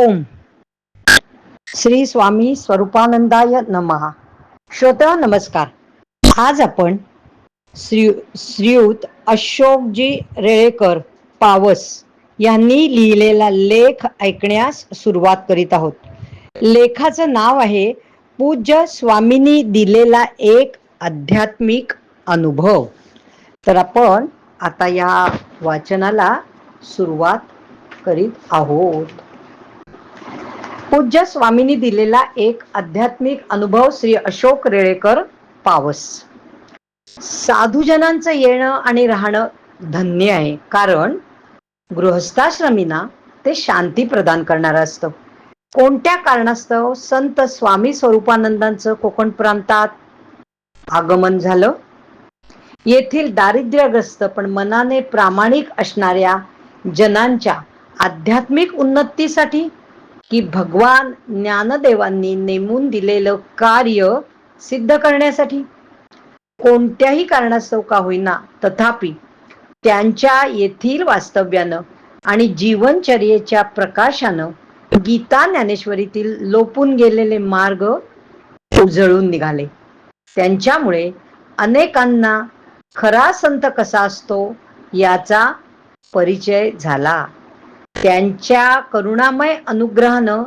ओम। श्री स्वामी स्वरूपानंदाय नमहा श्रोता नमस्कार। आज आपण श्री श्रीयुत अशोकजी रेळेकर पावस यांनी लिहिलेला लेख ऐकण्यास सुरुवात करीत आहोत. लेखाचं नाव आहे पूज्य स्वामींनी दिलेला एक आध्यात्मिक अनुभव. तर आपण आता या वाचनाला सुरुवात करीत आहोत. पूज्य स्वामींनी दिलेला एक आध्यात्मिक अनुभव श्री अशोक रेळेकर पावस. साधूजनांचं येणं आणि राहणं धन्य आहे कारण गृहस्थाश्रमींना ते शांती प्रदान करणारं असतं. कोणत्या कारणास्तव संत स्वामी स्वरूपानंदांचं कोकण प्रांतात आगमन झालं? येथील दारिद्र्यग्रस्त पण मनाने प्रामाणिक असणाऱ्या जनांच्या आध्यात्मिक उन्नतीसाठी की भगवान ज्ञानदेवांनी नेमून दिलेलं कार्य सिद्ध करण्यासाठी. कोणत्याही कारणास्तव का होईना तथापि त्यांच्या येथील वास्तव्यानं आणि जीवनचर्येच्या प्रकाशानं गीता ज्ञानेश्वरीतील लोपून गेलेले मार्ग उजळून निघाले. त्यांच्यामुळे अनेकांना खरा संत कसा असतो याचा परिचय झाला. त्यांच्या करुणामय अनुग्रहानं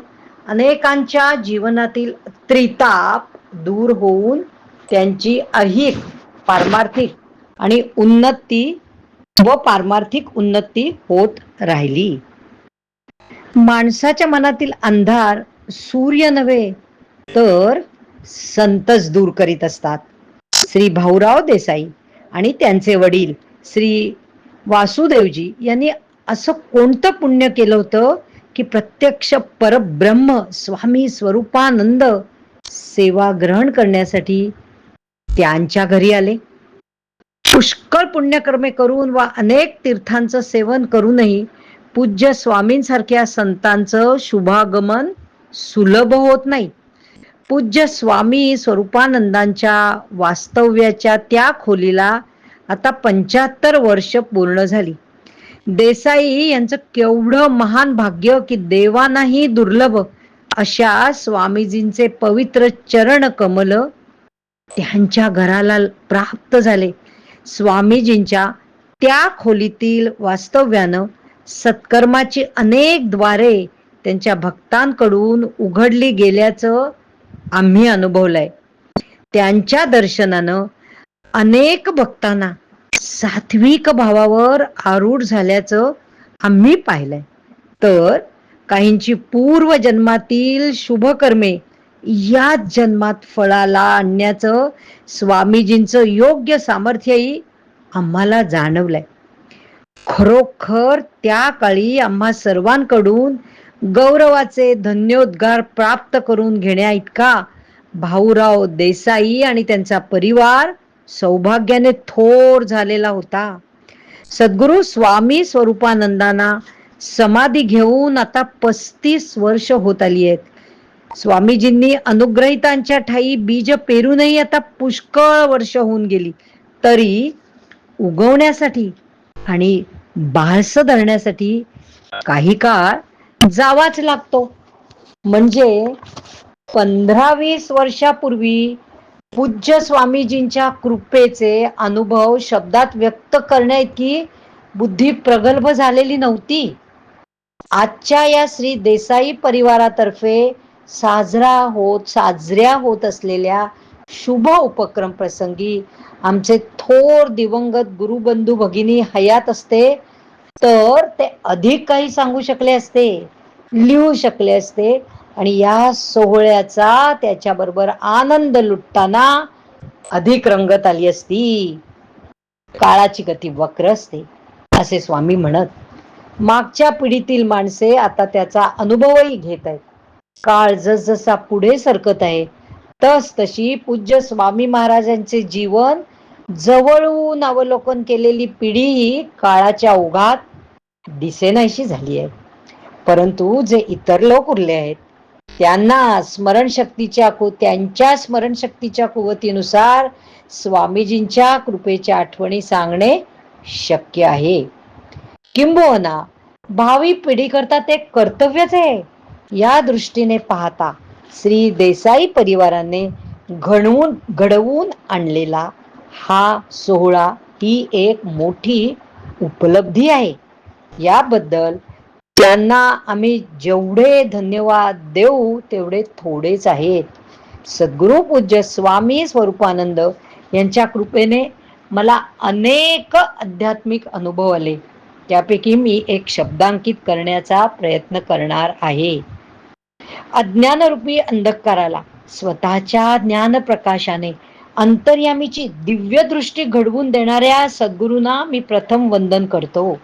अनेकांच्या जीवनातील त्रिताप दूर होऊन त्यांची अहिक पारमार्थिक आणि उन्नती व पारमार्थिक उन्नती होत राहिली. माणसाच्या मनातील अंधार सूर्य नव्हे तर संतच दूर करीत असतात. श्री भाऊराव देसाई आणि त्यांचे वडील श्री वासुदेवजी यांनी असं कोणतं पुण्य केलं होतं की प्रत्यक्ष परब्रह्म स्वामी स्वरूपानंद सेवा ग्रहण करण्यासाठी त्यांच्या घरी आले? पुष्कळ पुण्यकर्मे करून वा अनेक तीर्थांचं सेवन करूनही पूज्य स्वामींसारख्या संतांचं शुभागमन सुलभ होत नाही. पूज्य स्वामी स्वरूपानंदांच्या वास्तव्याच्या त्या खोलीला आता पंच्याहत्तर वर्ष पूर्ण झाली. देसाई यांचं केवढं महान भाग्य की देवानाही दुर्लभ. अशा स्वामीजींचे पवित्र चरण कमल त्यांच्या घराला प्राप्त झाले. स्वामीजींच्या त्या खोलीतील वास्तव्यानं सत्कर्माची अनेकद्वारे त्यांच्या भक्तांकडून उघडली गेल्याचं आम्ही अनुभवलंय. त्यांच्या दर्शनानं अनेक भक्तांना सात्विक भावावर आरूढ झाल्याचं आम्ही पाहिलंय. तर काहींची पूर्व जन्मातील शुभकर्मे या जन्मात फळाला आणण्याचं स्वामीजींचं योग्य सामर्थ्यही आम्हाला जाणवलंय. खरोखर त्या काळी आम्हा सर्वांकडून गौरवाचे धन्योद्गार प्राप्त करून घेण्या इतका भाऊराव देसाई आणि त्यांचा परिवार सौभाग्याने थोर झालेला होता. सद्गुरु स्वामी स्वरूपानंदांना समाधी घेऊन आता पस्तीस वर्ष होत आली आहेत. स्वामीजींनी अनुग्रहितांच्या ठाई बीज पेरूनही आता पुष्कळ वर्ष होऊन गेली. तरी उगवण्यासाठी आणि बाळस धरण्यासाठी काही काळ जावाच लागतो. म्हणजे पंधरा वीस वर्षापूर्वी पूज्य स्वामीजींच्या कृपेचे अनुभव शब्दात व्यक्त करण्या इतकी बुद्धी प्रगल्भ झालेली नव्हती. आजच्या या श्री देसाई परिवारातर्फे साजरा होत साजऱ्या होत असलेल्या शुभ उपक्रम प्रसंगी आमचे थोर दिवंगत गुरुबंधू भगिनी हयात असते तर ते अधिक काही सांगू शकले असते लिहू शकले असते आणि या सोहळ्याचा त्याच्याबरोबर आनंद लुटताना अधिक रंगत आली असती. काळाची गती वक्र असते असे स्वामी म्हणत. मागच्या पिढीतील माणसे आता त्याचा अनुभवही घेत आहेत. काळ जसजसा पुढे सरकत आहे तस तशी पूज्य स्वामी महाराजांचे जीवन जवळून अवलोकन केलेली पिढी ही काळाच्या ओघात दिसेनाशी झाली आहे. परंतु जे इतर लोक उरले आहेत त्यांना स्मरणशक्तीच्या कु त्यांच्या स्मरणशक्तीच्या कुवतीनुसार स्वामीजींच्या कृपेच्या आठवणी सांगणे शक्य आहे. किंबहुना भावी पिढीकरता ते कर्तव्यच आहे. या दृष्टीने पाहता श्री देसाई परिवाराने घडवून घडवून आणलेला हा सोहळा ही एक मोठी उपलब्धी आहे. याबद्दल त्यांना आम्ही जेवढे धन्यवाद देऊ तेवढे थोडेच आहेत. सद्गुरु पूज्य स्वामी स्वरूपानंद यांच्या कृपेने मला अनेक आध्यात्मिक अनुभव आले. त्यापैकी मी एक शब्दांकित करण्याचा प्रयत्न करणार आहे. अज्ञानरूपी अंधकाराला स्वतःच्या ज्ञान प्रकाशाने अंतर्यामीची दिव्य दृष्टी घडवून देणाऱ्या सद्गुरूंना मी प्रथम वंदन करतो.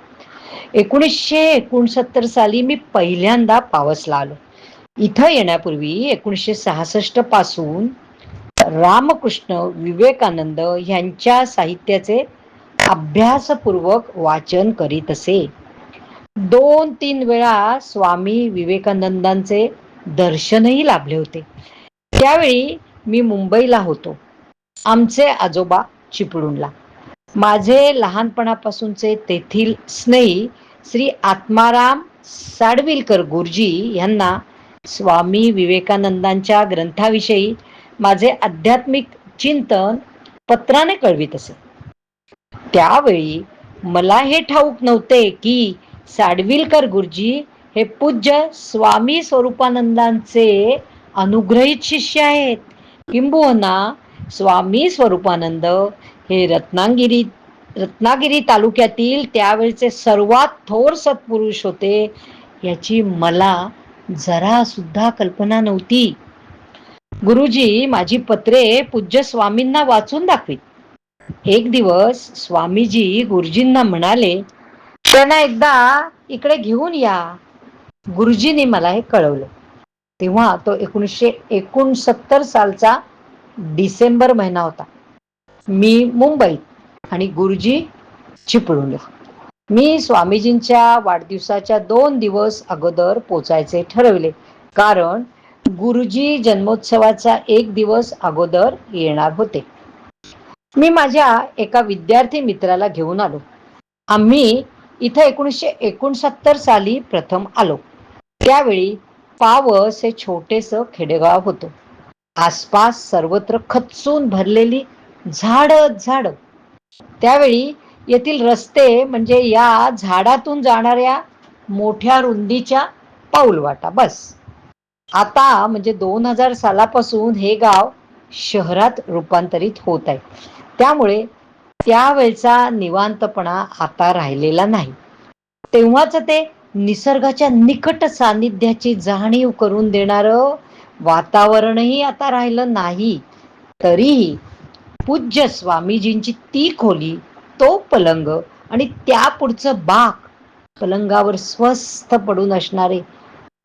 एकोणीसशे एकोणसत्तर साली मी पहिल्यांदा पावसला आलो इथं येण्यापूर्वी एकोणीसशे सहासष्टपासून रामकृष्ण विवेकानंद यांच्या साहित्याचे अभ्यासपूर्वक वाचन करीत असे. दोन तीन वेळा स्वामी विवेकानंदांचे दर्शनही लाभले होते. त्यावेळी मी मुंबईला होतो. आमचे आजोबा चिपळूणला. माझे लहानपणापासूनचे तेथील स्नेही श्री आत्माराम साडविलकर गुरुजी यांना स्वामी विवेकानंदांच्या ग्रंथाविषयी माझे आध्यात्मिक चिंतन पत्राने कळवित असे. त्यावेळी मला हे ठाऊक नव्हते की साडविलकर गुरुजी हे पूज्य स्वामी स्वरूपानंदांचे अनुग्रहित शिष्य आहेत. किंबहुना स्वामी स्वरूपानंद हे रत्नागिरी रत्नागिरी तालुक्यातील त्यावेळचे सर्वात थोर सत्पुरुष होते याची मला जरा सुद्धा कल्पना नव्हती. गुरुजी माझी पत्रे पूज्य स्वामींना वाचून दाखवीत. एक दिवस स्वामीजी गुरुजींना म्हणाले त्यांना एकदा इकडे घेऊन या. गुरुजींनी मला हे कळवलं. तेव्हा तो एकोणीसशे एकोणसत्तर सालचा डिसेंबर महिना होता. मी मुंबईत आणि गुरुजी चिपळूणला. मी स्वामीजींच्या वाढदिवसाच्या दोन दिवस अगोदर पोचायचे ठरवले. कारण गुरुजी जन्मोत्सवाचा एक दिवस अगोदर येणार होते. मी माझ्या एका विद्यार्थी मित्राला घेऊन आलो. आम्ही इथं एकोणीसशे एकोणसत्तर साली प्रथम आलो. त्यावेळी पावस हे छोटेस खेडेगाव होतं. आसपास सर्वत्र खचून भरलेली झाड झाड. त्यावेळी येथील रस्ते म्हणजे या झाडातून जाणाऱ्या मोठ्या रुंदीच्या पाऊलवाटा. बस. आता म्हणजे दोन हजार सालापासून हे गाव शहरात रूपांतरित होत आहे. त्यामुळे त्यावेळचा निवांतपणा आता राहिलेला नाही. तेव्हाच ते निसर्गाच्या निकट सानिध्याची जाणीव करून देणार वातावरणही आता राहिलं नाही. तरीही पूज्य स्वामीजींची ती खोली तो पलंग आणि त्या पुढचं बाक पलंगावर स्वस्थ पडून असणारे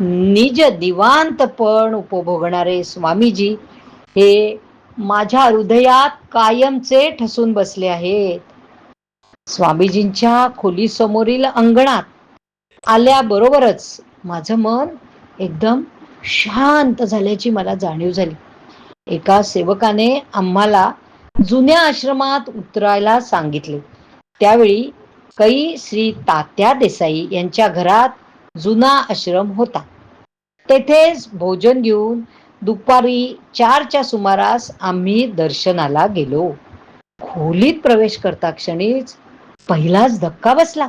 निज दिवांतपण उपभोगणारे स्वामीजी हे माझ्या हृदयात कायमचे ठसून बसले आहेत. स्वामीजींच्या खोलीसमोरील अंगणात आल्याबरोबरच माझं मन एकदम शांत झाल्याची मला जाणीव झाली. एका सेवकाने आम्हाला जुन्या आश्रमात उतरायला सांगितले. त्यावेळी कै श्री तात्या देसाई यांच्या घरात जुना आश्रम होता. तेथेच भोजन घेऊन दुपारी चारच्या सुमारास आम्ही दर्शनाला गेलो. खोलीत प्रवेश करता क्षणीच पहिलाच धक्का बसला.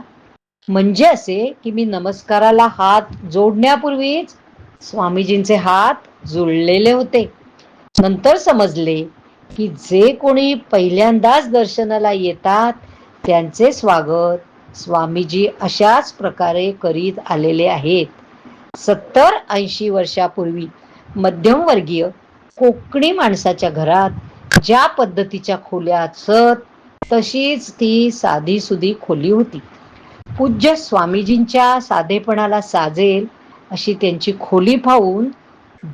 म्हणजे असे की मी नमस्काराला हात जोडण्यापूर्वीच स्वामीजींचे हात जुळलेले होते. नंतर समजले की जे कोणी पहिल्यांदाच दर्शनाला येतात त्यांचे स्वागत स्वामीजी अशाच प्रकारे करीत आलेले आहेत. सत्तर ऐंशी वर्षापूर्वी मध्यमवर्गीय कोकणी माणसाच्या घरात ज्या पद्धतीच्या खोल्या असत तशीच ती साधी सुधी खोली होती. पूज्य स्वामीजींच्या साधेपणाला साजेल अशी त्यांची खोली पाहून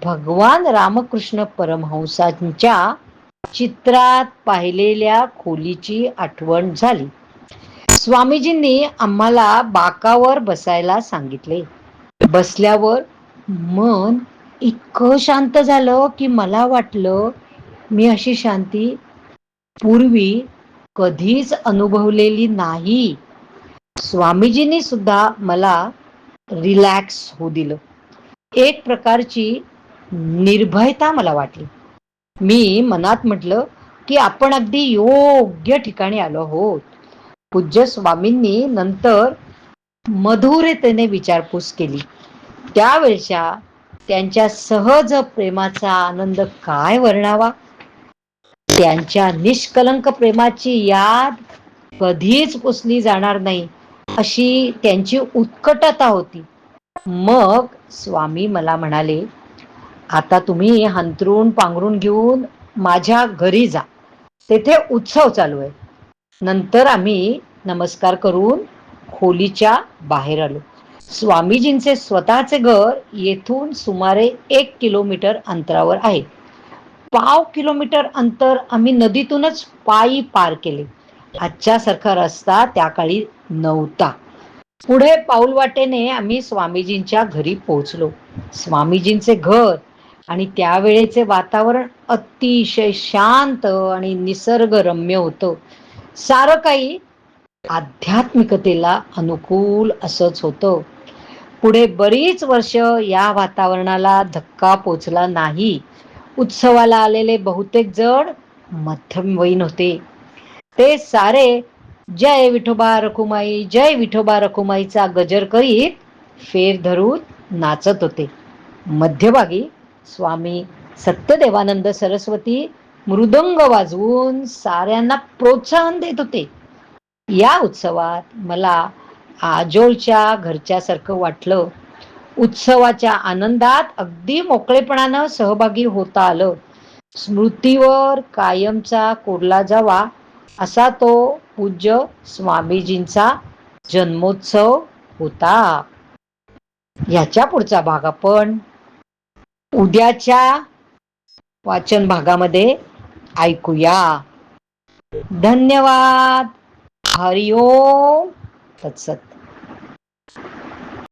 भगवान रामकृष्ण परमहंसांच्या चित्रात पाहिलेल्या खोलीची आठवण झाली. स्वामीजींनी आम्हाला बाकावर बसायला सांगितले. बसल्यावर मन इतकं शांत झालं की मला वाटलं मी अशी शांती पूर्वी कधीच अनुभवलेली नाही. स्वामीजींनी सुद्धा मला रिलॅक्स होऊ दिलं. एक प्रकारची निर्भयता मला वाटली. मी मनात म्हटलं की आपण अगदी योग्य ठिकाणी आलो आहोत. पूज्य स्वामींनी नंतर मधुरतेने विचारपूस केली. त्यावेळच्या त्यांच्या सहज प्रेमाचा आनंद काय वर्णावा? त्यांच्या निष्कलंक प्रेमाची याद कधीच पुसली जाणार नाही अशी त्यांची उत्कटता होती. मग स्वामी मला म्हणाले आता तुम्ही हंतरून पांघरून घेऊन माझ्या घरी जा. तेथे उत्सव चालू आहे. नंतर आम्ही नमस्कार करून खोलीच्या बाहेर आलो. स्वामीजींचे स्वतःचे घर येथून सुमारे एक किलोमीटर अंतरावर आहे. पाव किलोमीटर अंतर आम्ही नदीतूनच पायी पार केले. आजच्यासारखा रस्ता त्या काळी नव्हता. पुढे पाऊल वाटेने आम्ही स्वामीजींच्या घरी पोहोचलो. स्वामीजींचे घर आणि त्यावेळेचे वातावरण अतिशय शांत आणि निसर्गरम्य होतं. सारं काही आध्यात्मिकतेला अनुकूल असंच होतं. पुढे बरीच वर्ष या वातावरणाला धक्का पोचला नाही. उत्सवाला आलेले बहुतेक जण मध्यमवयीन होते. ते सारे जय विठोबा रखुमाई जय विठोबा रखुमाईचा गजर करीत फेर धरून नाचत होते. मध्यभागी स्वामी सत्यदेवानंद सरस्वती मृदंग वाजवून साऱ्यांना प्रोत्साहन देत होते. या उत्सवात मला आजोळच्या घरच्यासारखं वाटलं. उत्सवाच्या आनंदात अगदी मोकळेपणानं सहभागी होता आलं. स्मृतीवर कायमचा कोरला जावा असा तो पूज्य स्वामीजींचा जन्मोत्सव होता. याच्या पुढचा भाग आपण उद्याच्या वाचन भागामध्ये ऐकूया. धन्यवाद. हरिओम. तत्सत.